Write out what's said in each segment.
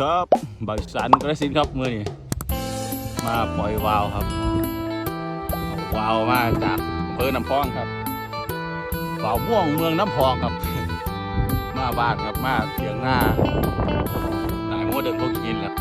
ครับบริษัทกระสินครับมือนี่มาปล่อยวาวครับวาวมาจากอำเภอน้ำพองครับวาวม่วงเมืองน้ำพองครับ มาบ้านครับมาเถียงหน้านายโมเดินพวกกินแล้ว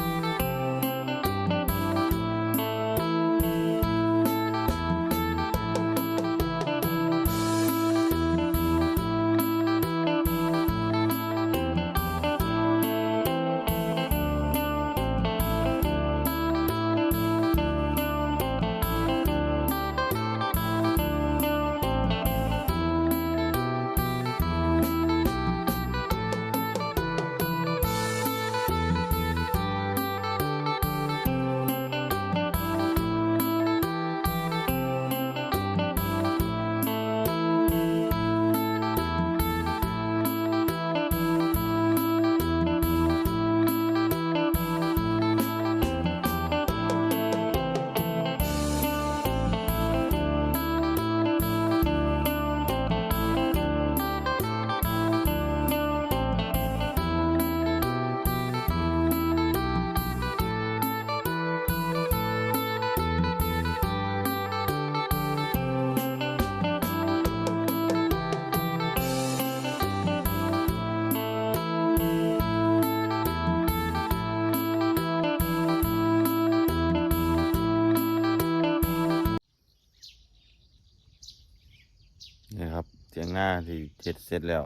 หน้าที่เจ็ดเสร็จแล้ว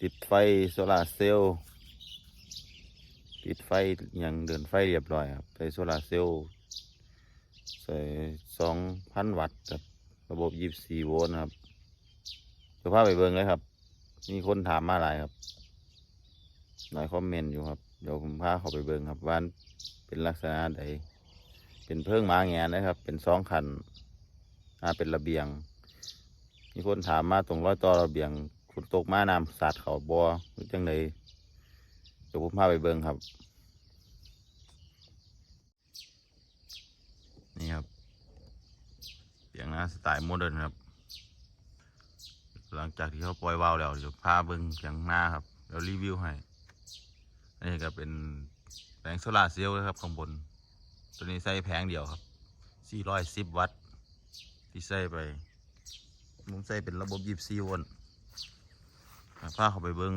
ติดไฟโซลาร์เซลล์ติดไฟอย่างเดินไฟเรียบร้อยครับใส่โซลาร์เซลล์ใส่สองพันวัตต์กับระบบยี่สี่โวลต์ครับจะพาไปเบิ่งเลยครับ มีคนถามมาหลายครับหลายคอมเมนต์อยู่ครับ เดี๋ยวผมพาเขาไปเบิ่งครับว่าเป็นลักษณะใดเป็นเพิ่งมาแงนนะครับ เป็นสองคันอ่าเป็นระเบียง มีคนถามมาตรงร้อยต่อระเบียงคุณตกมาน้ำสาดเขาบอหรือจังไดเดี๋ยวผมพาไปเบิ่งครับ นี่ครับเสียงน้าสไตล์โมเดิร์นครับ หลังจากที่เขาปล่อยวาวแล้วเดี๋ยวพาเบิ่งเสียงหน้าครับเดี๋ยวรีวิวให้นนี้ก็เป็นแผงโซลาเซลล์นะครับข้างบน ตัวนี้ใส่แผงเดียวครับ 410 วัตต์ที่ใส่ไป ผมใส่เป็นระบบยีบซีวนพาเข้าไปเบิ้ง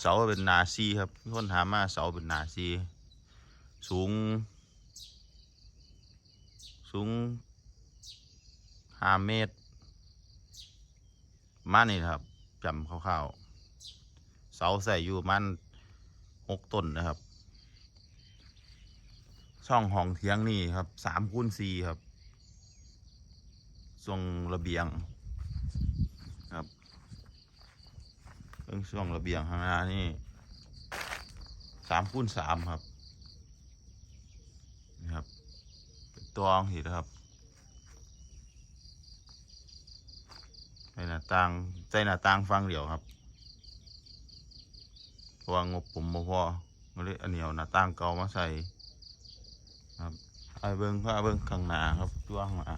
เสาเป็นนาซีครับมีคนถามมาเสาเป็นนาซีสูง สูงห้าเมตร มานี่ครับจำคร่าวๆเสาใส่อยู่มันหกต้นนะครับ ช่องห้องเทียงนี่ครับสามคูณสี่ครับ ทรงระเบียงครับเรื่องช่วงระเบียงข้างหน้านี่สามคูณสามครับนี่ครับตัวองห็นครับใส่หน้าต่างใส่หน้าต่างฟังเดียวครับเพราะว่างบผมบ่พอเลยอันเหนียวหน้าต่างเก่ามาใส่ ครับไอเบิ้งก็เบิ้งข้างหน้าครับตัวข้างหน้า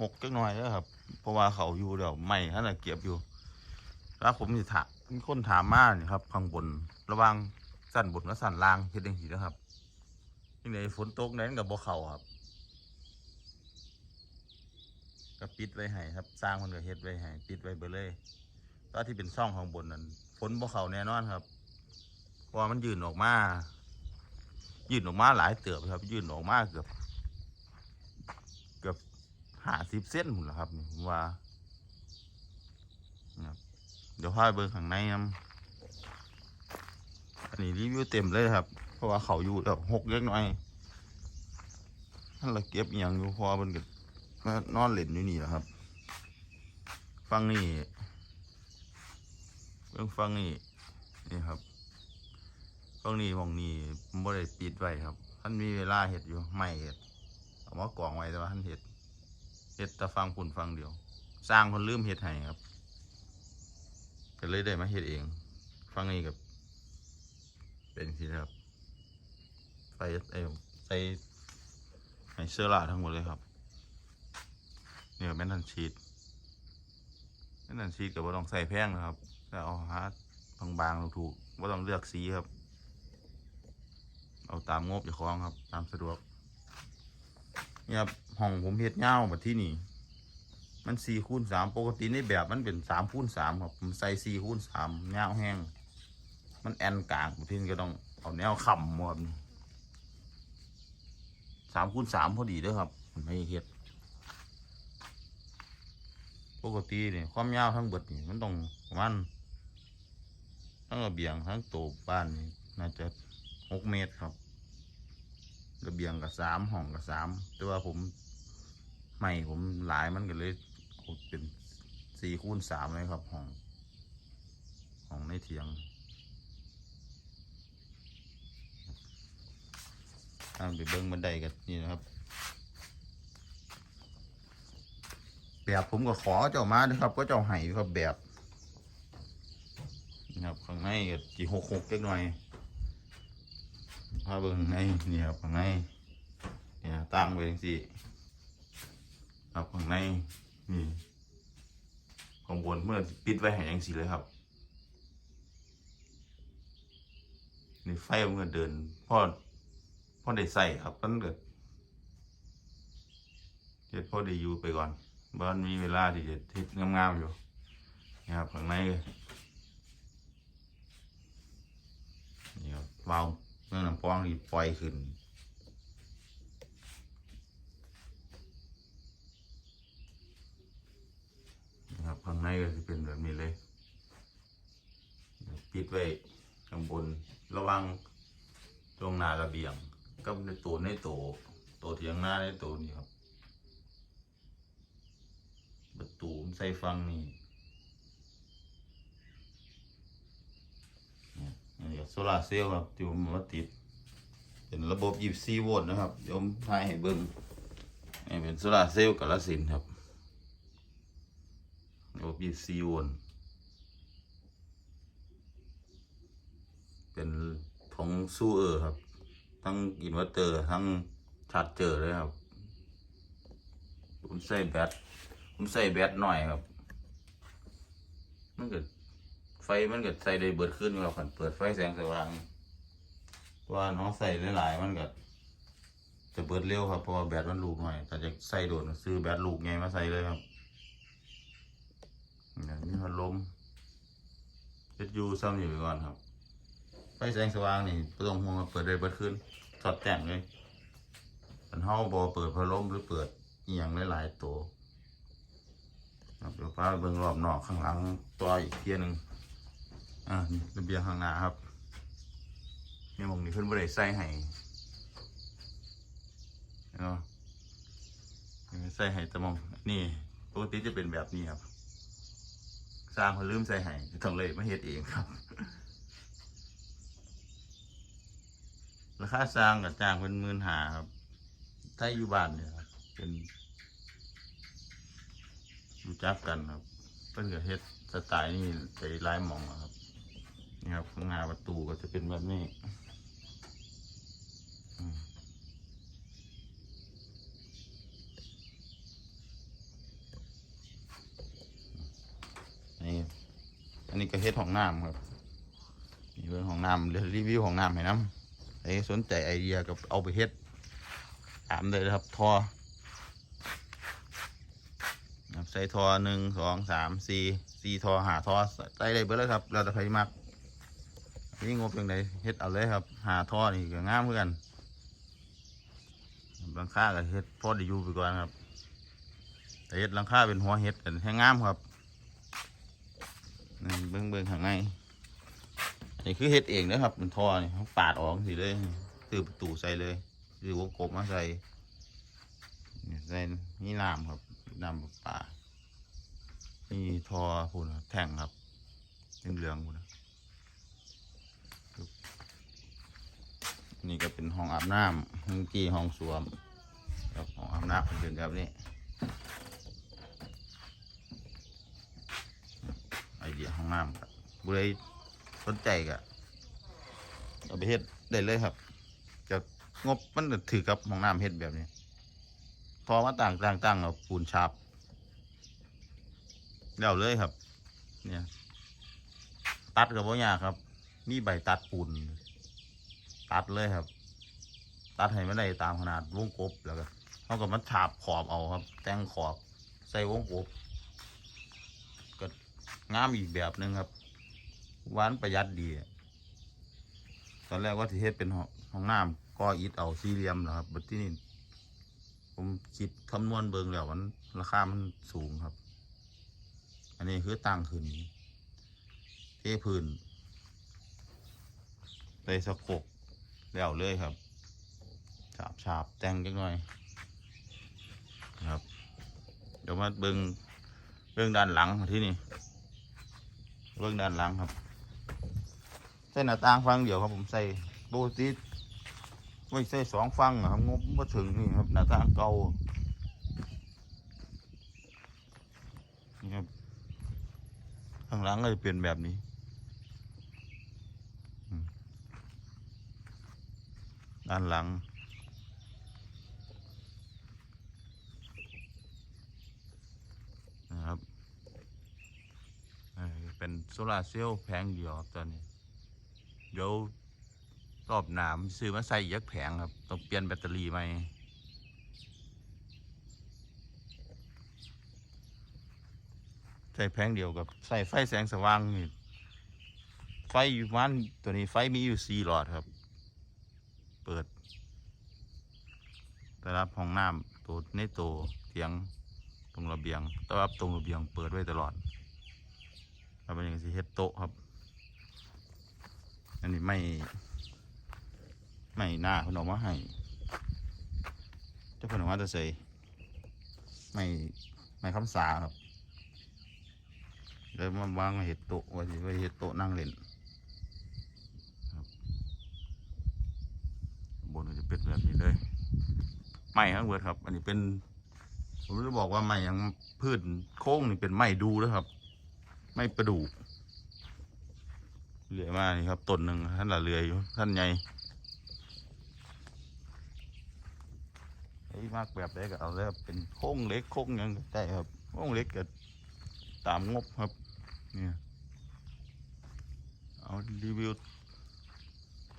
หกจักหน่อยแล้วครับ เพราะว่าเขาอยู่เดี๋ยวไม่ท่านะเก็บอยู่ แล้วผมจะถามคนถามมานี่ครับข้างบนระว่างสั่นบนกับสั่นล่างเฮ็ดยังไงนะครับยังไงฝนตกนั้นกับบ่เขาครับก็ปิดไว้ให้ครับ สร้างมันก็เฮ็ดไว้ให้ปิดไว้เบดเลยตอนที่เป็นช่องข้างบนนั้น นบ่เขาแน่นอนครับเพราะว่ามันยืนออกมายืนออกมาหลายเติบครับ ยืนออกมาเกือบ เกือบห้าสิบเส้นหมดแล้วครับผมว่านะครับเดี๋ยวพาไปเบิ่งข้างในนะอันนี้รีวิวเต็มเลยครับ เพราะว่าเขาอยู่แบบหกเล็กน้อยท่านละเก็บอย่างอยู่พอมันก็นอนเล่นอยู่นี่แหละครับ ฟังนี่ เรื่องฟังนี่นี่ครับฟังนี่มองนี่ผมบ่ได้ปิดไว้ครับ ท่านมีเวลาเห็ดอยู่ไม่เห็ดเอามากองไว้แต่ว่าท่านเห็ดเห็ดแต่ฟังปุ่นฟังเดียว สร้างคนลืมเห็ดให้ครับก็เลยได้มาเห็ดเอง ฟังนี่กับ เป็นสิครับใส่เอวใส่ไฮเซอร์ลาทั้งหมดเลยครับเนี่ยแม่นทันชีดแม่นทันชีดกับว่าต้องใส่แพงนะครับ แต่เอาหาบางๆถูกๆว่าต้องเลือกสีครับ เอาตามงบอย่าคล้องครับ ตามสะดวกเนี่ยครับห้องผมเฮ็ดเงาแบบที่นี่ มันสี่คูณสามปกติในแบบมันเป็นสามคูณสามครับผมใส่สี่คูณสามเงาแห้ง มันแอนกลางแบบที่นี่ก็ต้องเอาแนวค้ำหมดสามคูณสามพอดีเด้อครับมันไม่เฮ็ดปกติเนี่ยความยาวทั้งเบิดนี่มันต้องประมาณ ทั้งระเบียงทั้งโต๊ะบ้านนี่น่าจะหกเมตรครับ ระเบียงกับสามห้องกับสามแต่ว่าผมไม่ผมหลายมันก็เลยเอาเป็นสี่คูณสามเลยครับห้องห้องในเถียงทางไปเบิ้งบันไดกันนี่นะครับแบบผมก็ขอเจ้ามานะครับ ก็เจ้าให้ครับแบบ ครับข้างในก็จีหกหกเล็กหน่อยพาเบิ่งข้างในนี่ครับข้างในเนี่ยตั้งไว้จังซี่ครับข้างในนี่ข้างบนเมื่อปิดไว้ให้ยังสีเลยครับนี่ไฟมันก็เดินพ่อพ่อได้ใส่ครับมันเกิดเฮ็ดพ่อได้อยู่ไปก่อนบ้านมีเวลาที่จะเทศงามๆอยู่นะครับข้างในนี่ครับ วาล์วเมื่อน้ำปองนี่ปล่อยขึ้น นะครับข้างในก็จะเป็นแบบนี้เลย ปิดไว้ข้างบนระวังตรงหน้าระเบียงกับในตัวในตัวตัวเถียงหน้าในตัวนี่ครับ ประตูใส่ฟังนี่เนี่โซลาเซลล์ครับที่ผมมาติด เป็นระบบ 24 โวลต์นะครับเดี๋ยวผมพายให้เบิ่งนี่เป็นโซลาเซลล์กับละสินครับระบบ 24 โวลต์เป็นของซูเออร์ครับ ทั้งอินเวอร์เตอร์ทั้งชาร์จเจอร์เลยครับ ผมใส่แบตผมใส่แบตหน่อยครับ มันเกิด ไฟมันกิดใส่ได้เบิดขึ้นครับขันเปิดไฟแสงสว่างว่าน้องใส่หลายๆมันก็จะเบิดเร็วครับเพราะว่าแบตมันลูกหน่อยแต่จะใส่โดดซื้อแบตลูกไงมาใส่เลยครับอย่างนี้พัดลมเฮ็ดอยูซ้ำอยู่ไปก่อนครับไฟแสงสว่างนี่ไม่ต้องห่วงเปิดได้เบิดขึ้นถอดแต่งเลยมันเฮาบอเปิดพัดลมหรือเปิดอหย่างหลายๆตัวเดี๋ยวฟ้าเบิ่งรอบนอกข้างหลังตัวอีกเทียหนึง อ่านี่ระเบียงข้างหน้าครับเนี่ยมองนี้เพิ่นบ่ได้ใส่ให้เนาะใส่ให้แต่มองนี่ปกติจะเป็นแบบนี้ครับ สร้างเขาลืมใส่ให้ต้องเลยมาเฮ็ดเองครับราคาสร้างกับจ้างเป็นหมื่นหาครับถ้าอยู่บ้านเนี่ยครับเป็นรู้จักกันครับเพิ่นก็เฮ็ดสไตล์นี่ไปหลายหมองครับ นี่ครับข้างหน้าประตูก็จะเป็นแบบนี้นี่อันนี้ก็เฮ็ดของน้ำครับนี่เป็นของน้ำเดี๋ยวรีวิวของน้ำให้น้ำใครสนใจไอเดียกับเอาไปเฮ็ดถามเลยนะครับทอใส่ทอหนึ่งสองสามสี่สี่ทอหาทอใส่ได้เบิดเลยครับ เราจะไปมัก นี่งบยังไงเฮ็ดเอาเลยครับ หาทอนี่ก็งามเหมือนกันหลังคาก็เฮ็ดพอด้อยู่ไปก่อนครับ แต่เฮ็ดหลังคาเป็นหัวเฮ็ดกันให้งามครับนี่เบิ้งเบิ้งข้างในอันนี้คือเฮ็ดเองนะครับเป็นทอนี่เขาปาดออกสิเลยคือประตูใส่เลยคือวงกบมาใส่นี่ใส่นี่น้ำครับน้ำประปานี่ทอพูนแท่งครับเหลืองๆพูน นี่ก็เป็นห้องอาบน้ำห้องกี้ห้องสวมครับห้องอาบน้ำเป็นแบบนี้ไอเดียห้องน้ำครับบุรีสนใจก็เอาไปเฮ็ดได้เลยครับ จะงบมันถือกับห้องน้ำเฮ็ดแบบนี้ พอมาต่างต่างต่างกับปูนฉาบแล้วเลยครับ เนี่ย ตัดกับว่ายากครับมีใบตัดปูน ตัดเลยครับ ตัดให้ไม่ได้ตามขนาดวงกบแล้วก็เขาก็มาฉาบขอบเอาครับ แต่งขอบใส่วงกบก็งามอีกแบบหนึ่งครับหวานประหยัดดีตอนแรกว่าที่เฮ็ดเป็นห้องน้ำก็อิดเอาสี่เหลี่ยมแล้วครับบัดที่นี่ผมคิดคำนวณเบิงแล้วมันราคามันสูงครับ อันนี้คือตังขึ้นเทพื้นไปสะกก แล้วเลยครับฉาบฉาบแต่งจังหน่อยครับ เดี๋ยวมาเบิงเบิงด้านหลังที่นี่เบิงด้านหลังครับใส่หน้าต่างฟังเดียวครับผมใส่โบติดไม่ใส่สองฟังอะครับงบมาถึงนี่ครับหน้าต่างเก่านี่ครับข้างหลังก็จะเป็นแบบนี้อืม ด้านหลัง นะครับเป็นโซลาเซลล์แผงเดียวครับตอนนี้ เดี๋ยวรอบหนามซื้อมาใส่ยักแผงครับ ต้องเปลี่ยนแบตเตอรี่ใหม่ใส่แผงเดียวกับใส่ไฟแสงสว่างนี่ไฟอยู่มันตัวนี้ไฟมีอยู่สี่หลอดครับ เปิดแต่ รับห้องน้ำตัวในตัวเตียงตรงระเบียงแต่ว่าตรงระเบียงเปิดไว้ตลอดแล้วเป็นอย่างสิเฮ็ดโต๊ะครับ อันนี้ไม่ ไม่หน้าเพิ่นออกมาให้เจ้าเพิ่นออกมาจะใส่ไม่ไม่คำสาครับเลยมาวางเห็ดโต๊ะไว้สิไว้เห็ดโต๊ะนั่งเล่นบบนก็จะเป็นแบบนี้เลย ไม่ครับเวิร์ดครับ อันนี้เป็น ผมจะบอกว่าไม้ยังพืชโค้งนี่เป็นไม้ดูแล้วครับ ไม้ประดูกเลื่อยมานี่ครับต้นหนึ่งท่านละเลื่อยอยู่ท่านใหญ่ไอ้มากแบบได้ก็เอาแล้วเป็นโค้งเล็กโค้งยังได้ครับโค้งเล็กก็ตามงบครับเนี่ยเอารีวิว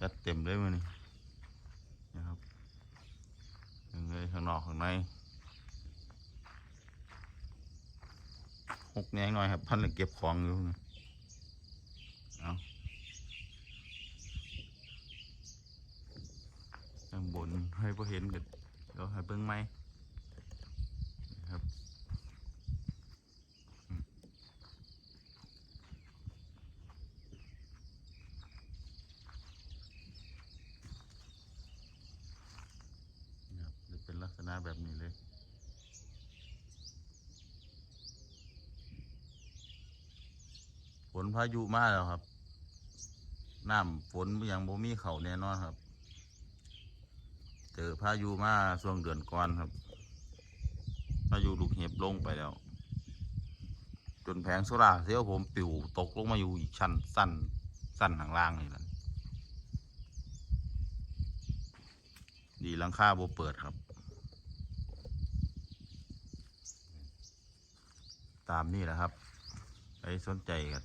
จัดเต็มเลยมันนี่นะครับ เลยข้างนอกข้างในหกแนงหน่อยครับ พันเลยเก็บของอยู่นะเอาข้างบนให้พอเห็นกันเดี๋ยวให้เบิ้งไหมนะครับอืมนี่ครับจะเป็นลักษ ณะแบบนี้เลยฝนพายุมาแล้วครับ น้ำฝนยังบ่มีเขาแน่นอนครับ เจอพายุมาช่วงเดือนก่อนครับ พายุลูกเห็บลงไปแล้ว จนแผงโซล่าร์เซลล์ผมปิวตกลงมาอยู่อีกชั้นสั้น สั้นข้างล่างนี่แหละดีหลังคาโบเปิดครับ ตามนี่แหละครับใครสนใจกัน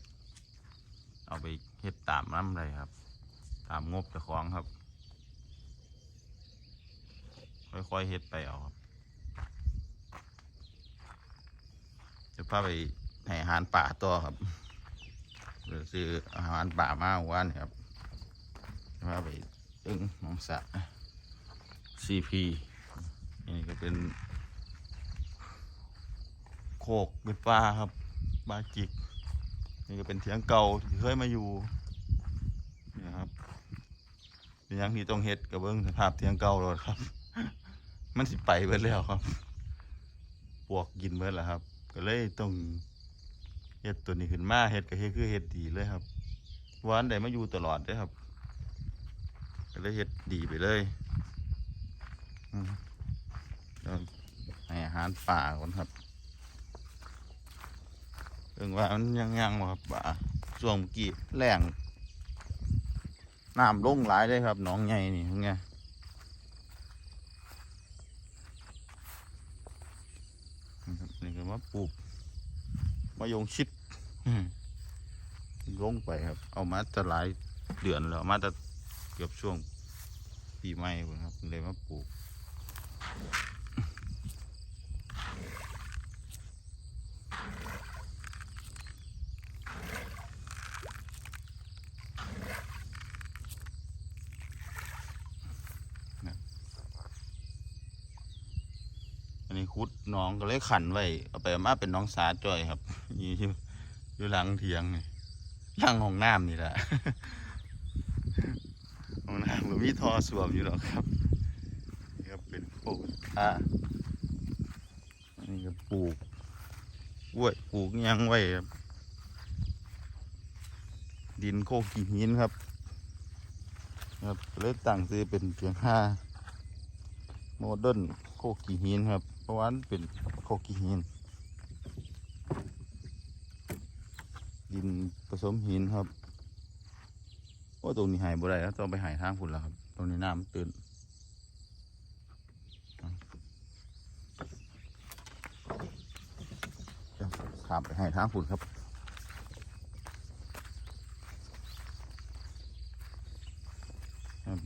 เอาไปเฮ็ดตามน้ำเลยครับ ตามงบเจ้าของครับ ค่อยๆเฮ็ดไปเอาครับจะพาไปให้อาหารป่าต่อครับหรือซื้ออาหารป่ามาวันนี้ครับจะพาไปตึงหนองสะซีพีนี่ก็เป็น กเป็นป่าครับบาจิก นี่ก็เป็นเถียงเก่าที่เคยมาอยู่นี่ครับเป็นยังที่ต้องเฮ็ดกับเบิ้งสภาพเถียงเก่าเลยครับ มันสิไปเบิดแล้วครับปวกกินเบิดแล้วครับ ก็เลยต้องเฮ็ดตัวนี้ขึ้นมาเฮ็ดก็เฮ็ดคือเฮ็ดดีเลยครับวันใดมาอยู่ตลอดเลยครับก็เลยเฮ็ดดีไปเลยอืมให้อาหารป่าก่อนครับ เรื่องว่ามันยังยังครับบ่าช่วงกี้แรงน้ำลงหลายเลยครับหนองใหญ่นี่เป็นไงนี่ก็ว่าปลูกมายงชิดลงไปครับ เอามาจะหลายเดือนแล้วมาจะเกือบช่วงปีใหม่ครับเลยมาปลูก อันนี้คุดหน้องก็ เลยขันไว้เอาไปเอามาเป็นน้องสาจอยครับอยู่อยู่หลังเถียงนี่หลังห้องน้ำนี่แหละห้องน้ำก็มีท่อสวมอยู่แล้วครับนี่ครับเป็นปูกอะอันนี้ก็ปลูกกล้วยปลูกยังไว้ครับ ดินโคกีหินครับครับเลยตั้งซื้อเป็นเพียงห้าโมเดิร์นโคกีหินครับ ราะว่ามันเป็นโคกีหิน ดินผสมหินครับโอ้ตรงนี้หายบ่ได้แล้วต้องไปหายทางฝุ่นแล้วครับ ตรงนี้น้ำตื้นข้ามไปหายทางฝุ่นครับครับ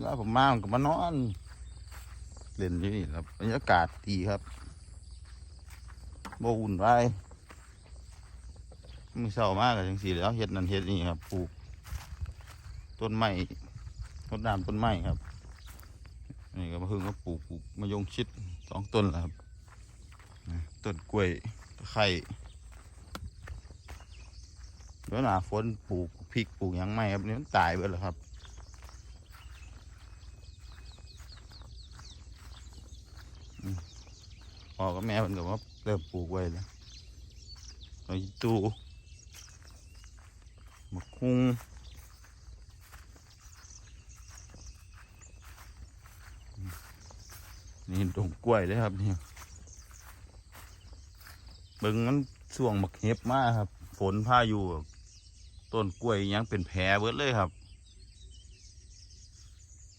แล้วผมมาผมก็มานอน เล่นที่นี่ครับบรรยากาศดีครับโบอุ่นไรมือเศร้ามากเลยจังสีแล้วเฮ็ดนั่นเฮ็ดนี่ครับปลูกต้นไม้ต้นน้ำต้นไม้ครับนี่ก็มาเพิ่งก็ปลูกปลูกมายงชิดสองต้นแล้วครับต้นกล้วยตะไคร้วหนาฝนปลูกพริกปลูกยังไม่ครับนี่มันตายไปแล้วครับ พ่อกับแม่เพิ่นก็ว่าเริ่มปลูกไว้แล้วเอาอีตูมะคุงนี่ดงกล้วยเลยครับนี่เบิ่งมันช่วงมักเห็บมากครับฝนพายุต้นกล้วยยังเป็นแผลเบิดเลยครับ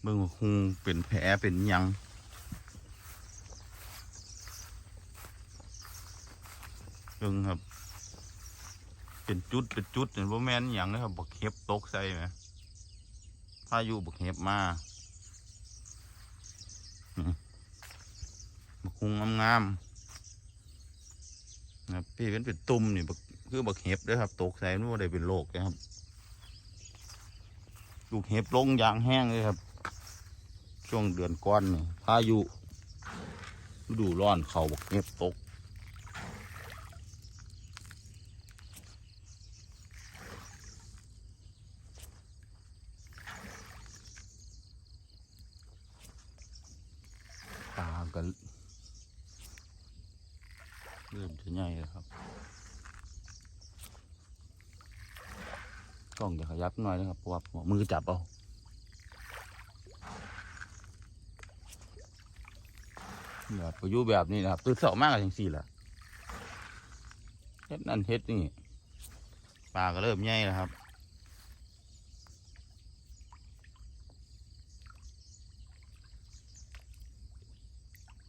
เบิ่งมะคุงเป็นแผลเป็นยัง เบิ่งครับ เป็นจุดเป็นจุดเนี่ยว่าแม่นอย่างนะครับบักเห็บตกใส่ไหมพายุบักเห็บมาบักคุงงามๆนะพี่เป็นเป็นตุ่มนี่บักคือบักเห็บด้วยครับตกใส่นู่นได้เป็นโรคนะครับลูกเห็บลงอย่างแห้งเลยครับ ช่วงเดือนก้อนนี่พายุฤดูร้อนเขาบักเห็บตก ปลาก็เริ่มจะใหญ่แล้วครับ กล้องจะข ยับหน่อยนะครับเพว่ามือจับเอาแบบประยุแบบนี้นะครับตื่นเสามากอย่างสี่แหละเฮ็ดนั่นเฮ็ดนี่ปลาก็เริ่มใหญ่แล้วครับ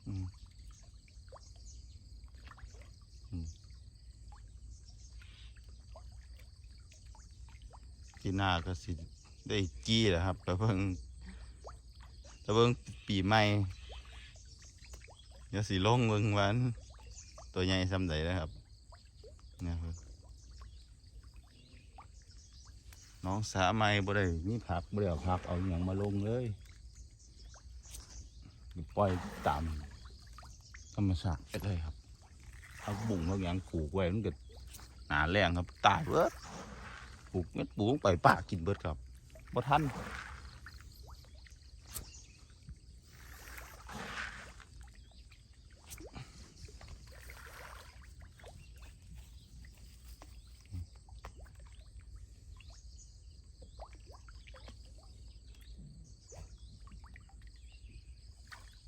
อืม ปีหน้าก็สิได้จี้แหละครับแต่เพิ่งแต่เพิ่งปีใหม่เดี๋ยวสิลงเบิ่งวัน ตัวใหญ่ซ้ำใดนะครับเนี่ยครับน้องสาไม่บ่ได้มีผักบ่ได้เอาผักเอาอย่างมาลงเลยปล่อยตามธรรมชาติไปเลยครับเอาบุ่งเอาอย่างปลูกไว้มันก็หนาแรงครับตายเบิด ปลูกเม็ดปลูกลงไปป่ากินเบิดครับบ่ทัน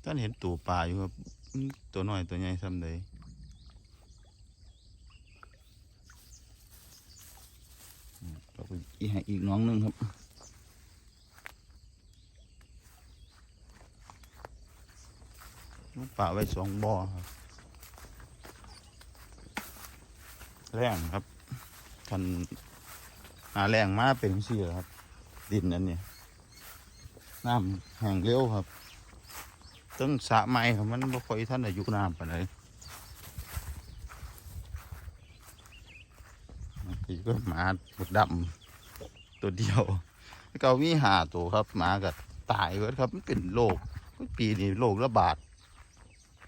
ท่านเห็นตัวปลาอยู่ครับอืมตัวน้อยตัวใหญ่ซ้ำใดอืมเราไปอีก ให้อีกน้องหนึงครับลูกปลาไว้สองบ่อครับ แรงครับคันหาแรงมาเป็นเสียครับ ดินนั้นเนี่ยน้ำแห้งเร็วครับตั้งสะไม้ครับมันบ่ค่อยท่านอายุน้ำปานใดนี่ก็หมาหมดดำ ตัวเดียวแล้วก็มีหาตัวครับหมาก็ตายเบิดครับมันเป็นโรคปีนี้โรคระบาด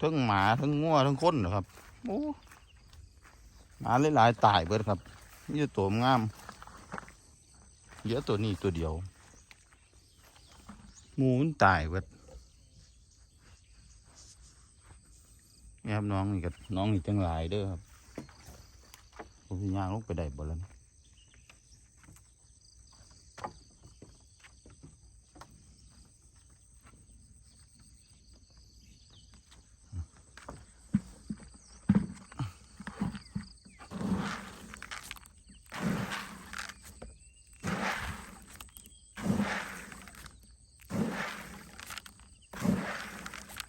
ทั้งหมาทั้งงัวทั้งคนนะครับโอ้หมาหลายๆตายเบิดครับมีแต่ตัวงามเหลือตัวนี้ตัวเดียวมูมันตายเบิดนี่ครับน้องนี่กับน้องนี่จังหลายเด้อครับผมสิย่างลงไปได้บ่แล้ว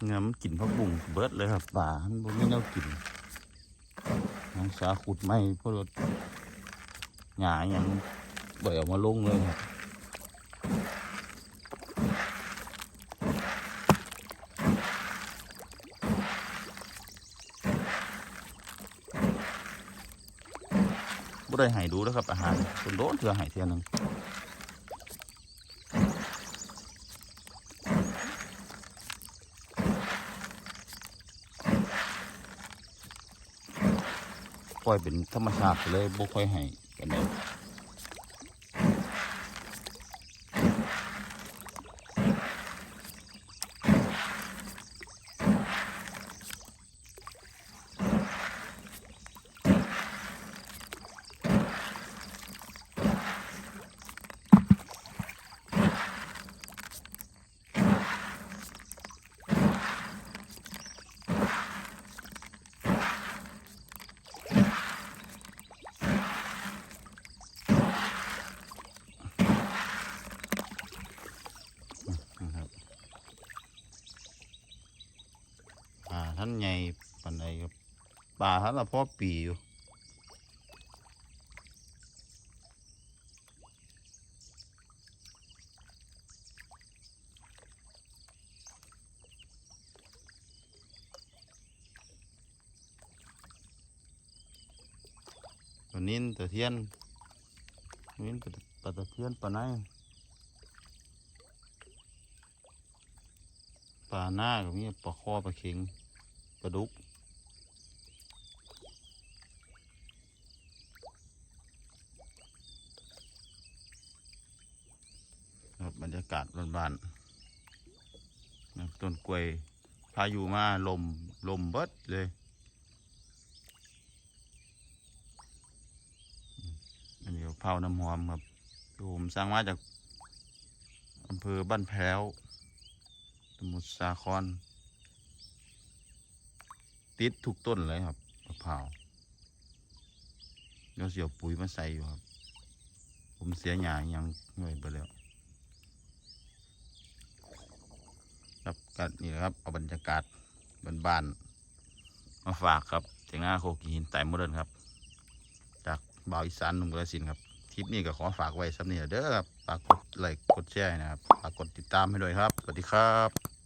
เนี่ยมันกินผักบุ้งเบิดเลยครับป่ามันบ่มีแนวกินน้องสาขุดไม่เพราะรถหญ้าหยังบ่อยออกมาลงเลยครับบ่ได้ให้ดูแล้วครับ อาหารคนโดนเถื่อให้เท่ยนึง ล่อยเป็นธรรมชาติเลยบ่ค่อยให้กันเลย ท่านใหญ่ปันใดครับป่าท่านละพ่อปีอยู่ตัวนี้ตัวเทียนตัวนี้ตัวปลาตะเทียนปลาไหนปลาหน้าก็มีปลาคอปลาเค็ง ปลาดุกครับบรรยากาศบ้านๆต้นกล้วยพายุมาลมลมเบิดเลยอันนี้เผาน้ำหอมครับผมสร้างมาจากอำเภอบ้านแพ้วสมุทรสาคร ติดทุกต้นเลยครับมะพร้าวเดี๋ยวเสียวปุ๋ยมาใส่อยู่ครับ ผมเสียหยายังเหนื่อยไปแล้วครับก็นี่ครับเอาบรรยากาศบ้านๆมาฝากครับเจียงหน้าโคกีหินไต่โมเดิร์นครับ จากบ่าวอีสานหนุ่มกระสินครับคลิปนี้ก็ขอฝากไว้สำเนียเด้อครับฝากกดไลค์กดแชร์นะครับฝากกดติดตามให้ด้วยครับ สวัสดีครับ